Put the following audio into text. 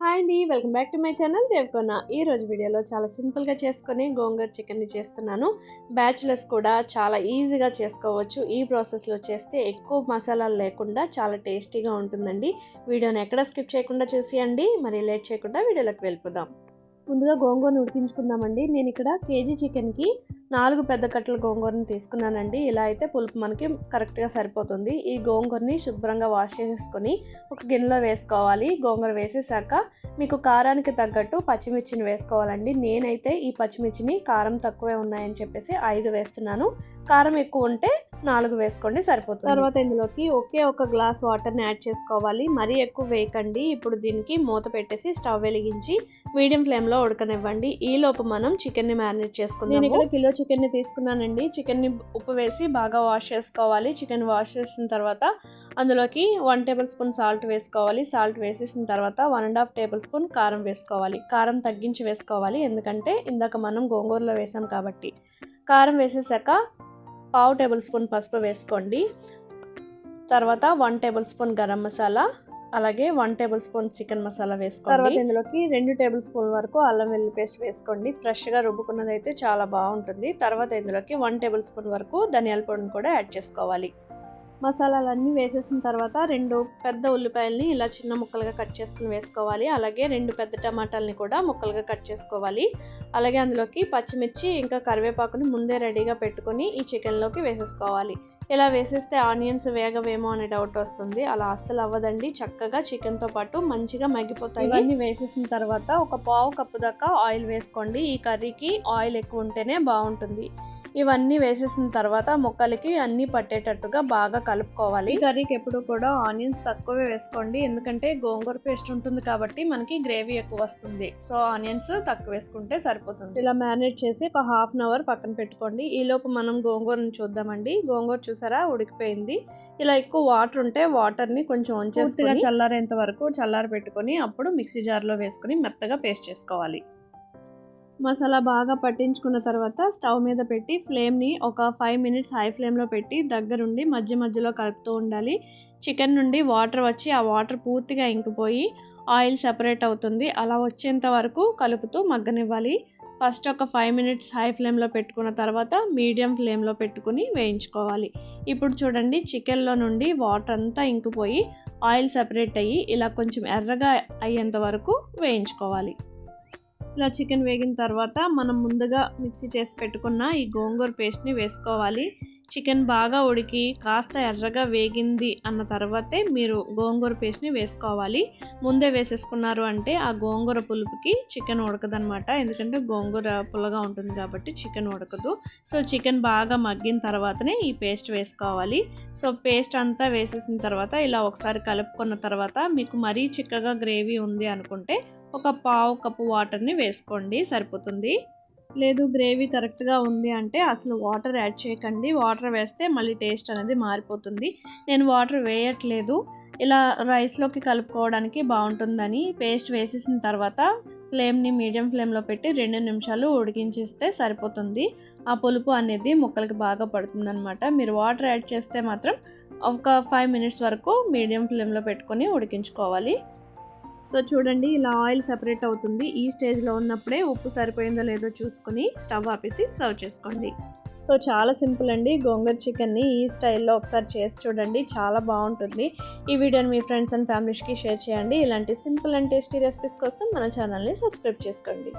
Hi అండి welcome back to my channel Devakonna ఈ రోజు వీడియోలో చాలా సింపుల్గా చేసుకొని గోంగూర చికెన్ని చేస్తున్నాను. బ్యాచులర్స్ కూడా చాలా ఈజీగా చేసుకోవచ్చు. ఈ ప్రాసెస్లో చేస్తే ఎక్కువ మసాలాలు లేకుండా చాలా టేస్టీగా ఉంటుందండి. వీడియోని ఎక్కడ స్కిప్ చేయకుండా చూసేయండి. మరి లేట్ చేయకుండా వీడియోలోకి వెళ్ళిపోదాం. ముందుగా గోంగూరను ఉడికించుకుందామండి. నేను ఇక్కడ కేజీ చికెన్కి నాలుగు పెద్ద కట్టల గోంగూరను తీసుకున్నానండి. ఇలా అయితే పులుపు మనకి కరెక్ట్గా సరిపోతుంది. ఈ గోంగూరని శుభ్రంగా వాష్ చేసేసుకొని ఒక గిన్నెలో వేసుకోవాలి. గోంగూర వేసేసాక మీకు కారానికి తగ్గట్టు పచ్చిమిర్చిని వేసుకోవాలండి. నేనైతే ఈ పచ్చిమిర్చిని కారం తక్కువే ఉన్నాయని చెప్పేసి ఐదు వేస్తున్నాను. కారం ఎక్కువ ఉంటే నాలుగు వేసుకోండి సరిపోతుంది. తర్వాత ఇందులోకి ఒకే ఒక గ్లాస్ వాటర్ని యాడ్ చేసుకోవాలి. మరీ ఎక్కువ వేయకండి. ఇప్పుడు దీనికి మూత పెట్టేసి స్టవ్ వెలిగించి మీడియం ఫ్లేమ్లో ఉడకనివ్వండి. ఈ లోపు మనం చికెన్ని మ్యారినేట్ చేసుకుందాం నేను ఇక్కడ కిలో చికెన్ని తీసుకున్నానండి. చికెన్ని ఉప్పు వేసి బాగా వాష్ చేసుకోవాలి. చికెన్ వాష్ చేసిన తర్వాత అందులోకి వన్ టేబుల్ స్పూన్ సాల్ట్ వేసుకోవాలి. సాల్ట్ వేసేసిన తర్వాత one and half tablespoon కారం వేసుకోవాలి. కారం తగ్గించి వేసుకోవాలి. ఎందుకంటే ఇందాక మనం గోంగూరలో వేసాం కాబట్టి. కారం వేసేసాక పావు టేబుల్ స్పూన్ పసుపు వేసుకోండి. తర్వాత one tablespoon garam masala అలాగే one tablespoon chicken masala వేసుకోండి. తర్వాత ఇందులోకి రెండు టేబుల్ స్పూన్ వరకు అల్లం వెల్లుల్లి పేస్ట్ వేసుకోండి. ఫ్రెష్గా రుబ్బుకున్నది అయితే చాలా బాగుంటుంది. తర్వాత ఇందులోకి వన్ టేబుల్ స్పూన్ వరకు ధనియాల పొడిని కూడా యాడ్ చేసుకోవాలి. మసాలాలన్నీ వేసేసిన తర్వాత రెండు పెద్ద ఉల్లిపాయలని ఇలా చిన్న ముక్కలుగా కట్ చేసుకుని వేసుకోవాలి. అలాగే రెండు పెద్ద టమాటాలని కూడా ముక్కలుగా కట్ చేసుకోవాలి. అలాగే అందులోకి పచ్చిమిర్చి ఇంకా కరివేపాకుని ముందే రెడీగా పెట్టుకొని ఈ చికెన్లోకి వేసేసుకోవాలి. ఇలా వేసేస్తే ఆనియన్స్ వేగవేమో అనే డౌట్ వస్తుంది. అలా అస్సలు అవ్వదండి. చక్కగా చికెన్తో పాటు మంచిగా మగ్గిపోతాయి. ఇవన్నీ వేసేసిన తర్వాత ఒక పావు కప్పు దాకా ఆయిల్ వేసుకోండి. ఈ కర్రీకి ఆయిల్ ఎక్కువ ఉంటేనే బాగుంటుంది. ఇవన్నీ వేసేసిన తర్వాత ముక్కలకి అన్నీ పట్టేటట్టుగా బాగా కలుపుకోవాలి. కర్రీకి ఎప్పుడు కూడా ఆనియన్స్ తక్కువే వేసుకోండి. ఎందుకంటే గోంగూర పేస్ట్ ఉంటుంది కాబట్టి మనకి గ్రేవీ ఎక్కువ వస్తుంది. సో ఆనియన్స్ తక్కువ వేసుకుంటే సరిపోతుంది. ఇలా మ్యారినేట్ చేసి ఒక హాఫ్ అన్ అవర్ పక్కన పెట్టుకోండి. ఈ లోపు మనం గోంగూరని చూద్దామండి. గోంగూర చూసారా? ఉడికిపోయింది. ఇలా ఎక్కువ వాటర్ ఉంటే వాటర్ని కొంచెం ఉంచేసి చల్లారేంత వరకు చల్లారి పెట్టుకొని అప్పుడు మిక్సీ జార్లో వేసుకొని మెత్తగా పేస్ట్ చేసుకోవాలి. మసాలా బాగా పట్టించుకున్న తర్వాత స్టవ్ మీద పెట్టి ఫ్లేమ్ని ఒక ఫైవ్ మినిట్స్ హై ఫ్లేమ్లో పెట్టి దగ్గరుండి మధ్య మధ్యలో కలుపుతూ ఉండాలి. చికెన్ నుండి వాటర్ వచ్చి ఆ వాటర్ పూర్తిగా ఇంకిపోయి ఆయిల్ సెపరేట్ అవుతుంది. అలా వచ్చేంత వరకు కలుపుతూ మగ్గనివ్వాలి. ఫస్ట్ ఒక ఫైవ్ మినిట్స్ హై ఫ్లేమ్లో పెట్టుకున్న తర్వాత మీడియం ఫ్లేమ్లో పెట్టుకుని వేయించుకోవాలి. ఇప్పుడు చూడండి చికెన్లో నుండి వాటర్ అంతా ఇంకిపోయి ఆయిల్ సెపరేట్ అయ్యి ఇలా కొంచెం ఎర్రగా అయ్యేంత వరకు వేయించుకోవాలి. ఇలా చికెన్ వేగిన తర్వాత మనం ముందుగా మిక్సీ చేసి పెట్టుకున్న ఈ గోంగూర పేస్ట్ని వేసుకోవాలి. చికెన్ బాగా ఉడికి కాస్త ఎర్రగా వేగింది అన్న తర్వాతే మీరు గోంగూర పేస్ట్ని వేసుకోవాలి. ముందే వేసేసుకున్నారు అంటే ఆ గోంగూర పులుపుకి చికెన్ ఉడకదనమాట ఎందుకంటే గోంగూర పుల్లగా ఉంటుంది కాబట్టి చికెన్ ఉడకదు. సో చికెన్ బాగా మగ్గిన తర్వాతనే ఈ పేస్ట్ వేసుకోవాలి. సో పేస్ట్ అంతా వేసేసిన తర్వాత ఇలా ఒకసారి కలుపుకున్న తర్వాత మీకు మరీ చిక్కగా గ్రేవీ ఉంది అనుకుంటే ఒక పావు కప్పు వాటర్ని వేసుకోండి సరిపోతుంది. లేదు గ్రేవీ కరెక్ట్గా ఉంది అంటే అసలు వాటర్ యాడ్ చేయకండి. వాటర్ వేస్తే మళ్ళీ టేస్ట్ అనేది మారిపోతుంది. నేను వాటర్ వేయట్లేదు. ఇలా రైస్లోకి కలుపుకోవడానికి బాగుంటుందని పేస్ట్ వేసేసిన తర్వాత ఫ్లేమ్ని మీడియం ఫ్లేమ్లో పెట్టి రెండు నిమిషాలు ఉడికించిస్తే సరిపోతుంది. ఆ పులుపు అనేది ముక్కలకి బాగా పడుతుందనమాట మీరు వాటర్ యాడ్ చేస్తే మాత్రం ఒక ఫైవ్ మినిట్స్ వరకు మీడియం ఫ్లేమ్లో పెట్టుకొని ఉడికించుకోవాలి. సో చూడండి ఇలా ఆయిల్ సెపరేట్ అవుతుంది. ఈ స్టేజ్లో ఉన్నప్పుడే ఉప్పు సరిపోయిందో లేదో చూసుకొని స్టవ్ ఆపేసి సర్వ్ చేసుకోండి. సో చాలా సింపుల్ అండి. గోంగూర చికెన్ని ఈ స్టైల్లో ఒకసారి చేసి చూడండి. చాలా బాగుంటుంది. ఈ వీడియోని మీ ఫ్రెండ్స్ అండ్ ఫ్యామిలీస్కి షేర్ చేయండి. ఇలాంటి సింపుల్ అండ్ టేస్టీ రెసిపీస్ కోసం మన ఛానల్ని సబ్స్క్రైబ్ చేసుకోండి.